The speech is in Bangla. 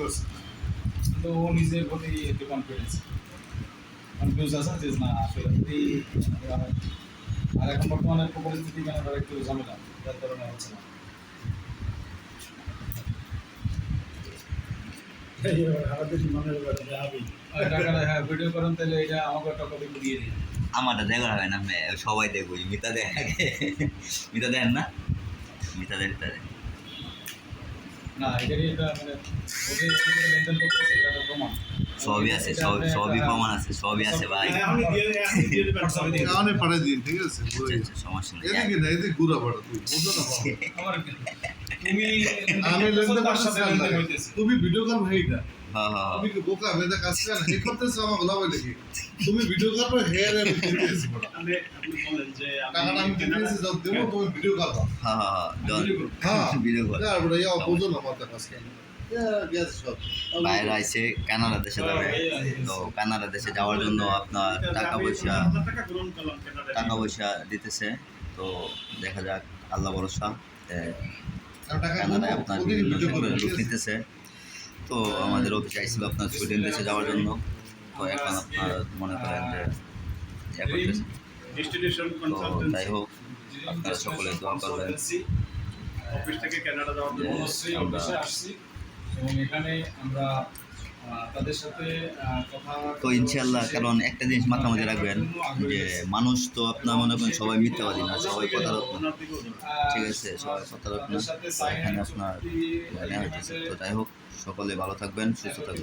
করছে। কিন্তু ও নিজের প্রতি একটু কনফিডেন্স কনফিউজ আছে যে না আসলে যদি হয়। আর এখন বর্তমানে পরিস্থিতি একটু ঝামেলা যার কারণে হচ্ছে না। হ্যাঁ ভিডিও করেন তাহলে এটা আমাকে টাকা দিয়ে দিয়ে আমারটা দেখা হবে না সবাই দেখব মিতা দেখ মিতা দেন না? মিতা দেন মিতা দেন। না এটারই এটা মানে ওকে প্রমাণ। সবই আছে সব সবই প্রমাণ আছে সবই আছে ভাই। কারণে পাঠাই দিন ঠিক আছে? আচ্ছা, আচ্ছা, সমস্যা নেই। এদিকে না এদিকে ঘুরা পাঠা তুই বুঝো না আমার তুমি আমি লেনদেন সাথে তুমি ভিডিও কল ভাইটা তুমি কি বোকা মেয়েদের কাজ করে না? হে করতেছো আমার গোলা বলে কি? তুমি ভিডিও কল করে হে রে আমি দিতেছি বড় টাকাটা আমি দিতেছি দেবো তুমি ভিডিও কল হ্যাঁ হ্যাঁ হ্যাঁ হ্যাঁ। ভিডিও কল আর বড় ইয়া বুঝো না মাথা কাজ করে বাইরে আইসে কানাডা দেশে যাবে তো কানাডা দেশে যাওয়ার জন্য আপনার টাকা পয়সা টাকা পয়সা দিতেছে। তো দেখা যাক আল্লাহ ভরসা কানাডায় আপনার বিভিন্ন নিতেছে। তো আমাদের অফিস চাইছিল আপনার সুইডেন দেশে যাওয়ার জন্য। তো এখন আপনার মনে করেন যে ইয়া করতেছে। তো যাই হোক আপনারা সকলে দোয়া করবেন। অফিস থেকে ক্যানাডা যাওয়ার জন্য অবশ্যই অফিসে আসছি। এবং এখানে আমরা তাদের সাথে তো ইনশাল্লাহ কারণ একটা জিনিস মাথার মধ্যে রাখবেন যে মানুষ তো আপনার মনে করেন সবাই মিথ্যাবাদী না সবাই কথা না। ওনার থেকেও জানো। ঠিক আছে সবাই কথা না। তাদের সাথে তো এখানে আপনার হইতেছে। তো যাই হোক সকলে ভালো থাকবেন সুস্থ থাকবেন।